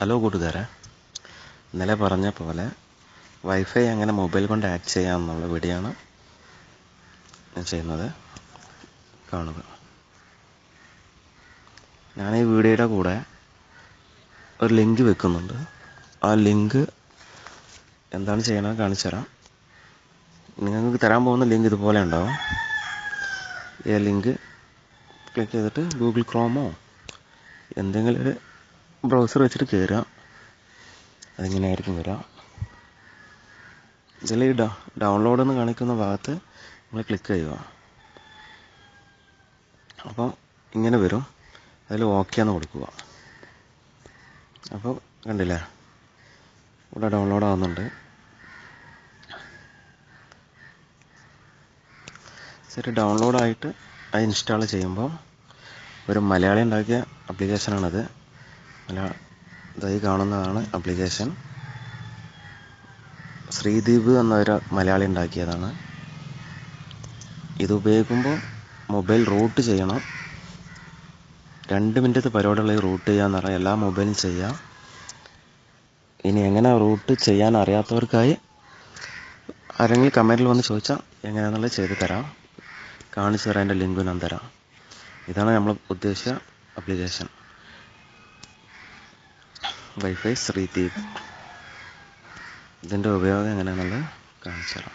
Hello കൂട്ടുകാരെ. ഇന്നലെ പറഞ്ഞ പോലെ വൈഫൈ എങ്ങനെ മൊബൈൽ കൊണ്ട് ആക്ട് ചെയ്യാമെന്നുള്ള വീഡിയോ ഞാൻ ചെയ്യുന്നത്. കാണുക. ഞാൻ ഈ വീഡിയോയുടെ കൂടെ ഒരു ലിങ്ക് വെക്കുന്നുണ്ട്. ആ ലിങ്ക് എന്താണ് ചെയ്യണമെന്ന് കാണിച്ചു തരാം. നിങ്ങൾക്ക് തരാൻ പോകുന്ന ലിങ്ക് ഇതുപോലെ ഉണ്ടാവും. ഈ ലിങ്ക് ക്ലിക്ക് ചെയ്തിട്ട് ഗൂഗിൾ ക്രോമോ എന്തെങ്കിലും ഒരു ബ്രൗസർ വെച്ചിട്ട് കയറുക അതിങ്ങനെ ആയിരിക്കും വരിക ഇതിൽ ഡൗൺലോഡ് എന്ന് കാണിക്കുന്ന ഭാഗത്ത് നിങ്ങൾ ക്ലിക്ക് ചെയ്യുക. അപ്പോൾ ഇങ്ങനെ വരും. അതിൽ ഓക്കെ എന്ന് കൊടുക്കുക. അപ്പോൾ കണ്ടില്ലേ? ഇവിടെ ഡൗൺലോഡ് ആവുന്നുണ്ട്. ശരി ഡൗൺലോഡായിട്ട് അത് ഇൻസ്റ്റാൾ ചെയ്യുമ്പോൾ ഒരു മലയാളി ഉണ്ടാക്കിയ ആപ്ലിക്കേഷനാണത് മലയാള ഇതായി കാണുന്നതാണ് ആപ്ലിക്കേഷൻ ശ്രീദീപ് എന്നൊരു മലയാളി ഉണ്ടാക്കിയതാണ്. ഇത് ഉപയോഗിക്കുമ്പോൾ മൊബൈൽ റൂട്ട് ചെയ്യണം. രണ്ട് മിനിറ്റത്തെ പരിപാടിയുള്ള ഈ റൂട്ട് ചെയ്യാന്ന് പറയാം എല്ലാ മൊബൈലും ചെയ്യാം ഇനി എങ്ങനെ റൂട്ട് ചെയ്യാൻ അറിയാത്തവർക്കായി ആരെങ്കിലും കമന്റിൽ വന്ന് ചോദിച്ചാൽ എങ്ങനെയാണെന്നുള്ളത് ചെയ്ത് തരാം. കാണിച്ചു തരാം എന്റെ ലിങ്ക് ഞാൻ തരാം. ഇതാണ് നമ്മൾ ഉദ്ദേശിച്ച ആപ്ലിക്കേഷൻ വൈഫൈ ശ്രീദീപ് ഇതിന്റെ ഉപയോഗം എങ്ങനെയാണെന്നുള്ളത് കാണിച്ചു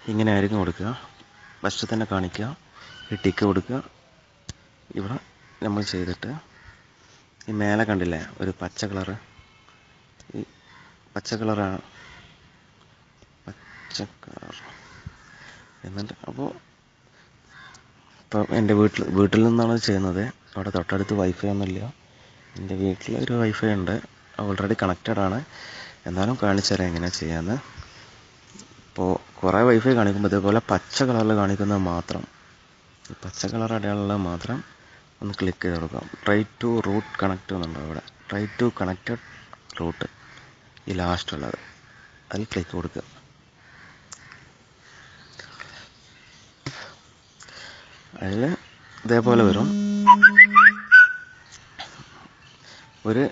ഇങ്ങനെ ആയിരിക്കും കൊടുക്കുക. ഫസ്റ്റ് തന്നെ കാണിക്കുക. ഈ ടിക്ക് കൊടുക്കുക. ഇവിടെ നമ്മൾ ചെയ്തിട്ട് ഈ മേലെ കണ്ടില്ലേ ഒരു പച്ച കളറ് ഈ പച്ച കളറാണ് പച്ച കളർ എന്നിട്ട് അപ്പോൾ ഇപ്പോൾ എന്റെ വീട്ടിൽ വീട്ടിൽ നിന്നാണ് ചെയ്യുന്നത്. അവിടെ തൊട്ടടുത്ത് വൈഫൈ ഒന്നുമില്ല. എന്റെ വീട്ടിൽ ഒരു വൈഫൈ ഉണ്ട്. ഓൾറെഡി കണക്റ്റഡ് ആണ്. എന്നാലും കാണിച്ചു തരാം എങ്ങനെയാണ് ചെയ്യാമെന്ന് ഇപ്പോൾ കുറേ വൈഫൈ കാണിക്കുമ്പോൾ ഇതേപോലെ പച്ച കളറിൽ കാണിക്കുന്നത് മാത്രം. ഈ പച്ച കളർ അടയാളമുള്ളത് മാത്രം ഒന്ന് ക്ലിക്ക് ചെയ്ത് കൊടുക്കാം. ട്രൈ ടു റൂട്ട് കണക്റ്റ് എന്നുണ്ട് അവിടെ. ട്രൈ ടു കണക്റ്റഡ് റൂട്ട് ഈ ലാസ്റ്റ് ഉള്ളത്. അതിൽ ക്ലിക്ക് കൊടുക്കുക. അതിൽ ഇതേപോലെ വരും. ഒരു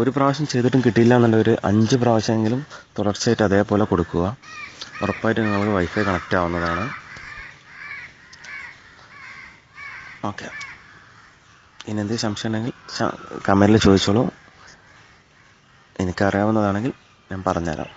ഒരു പ്രാവശ്യം ചെയ്തിട്ടും കിട്ടിയില്ല എന്നുള്ള ഒരു അഞ്ച് പ്രാവശ്യമെങ്കിലും തുടർച്ചയായിട്ട് അതേപോലെ കൊടുക്കുക. ഉറപ്പായിട്ട് നിങ്ങൾക്ക് വൈഫൈ കണക്റ്റ് ആവുന്നതാണ്. ഓക്കെ ഇനി എന്ത് സംശയം ഉണ്ടെങ്കിൽ കമന്റിൽ ചോദിച്ചോളൂ. എനിക്കറിയാവുന്നതാണെങ്കിൽ ഞാൻ പറഞ്ഞുതരാം.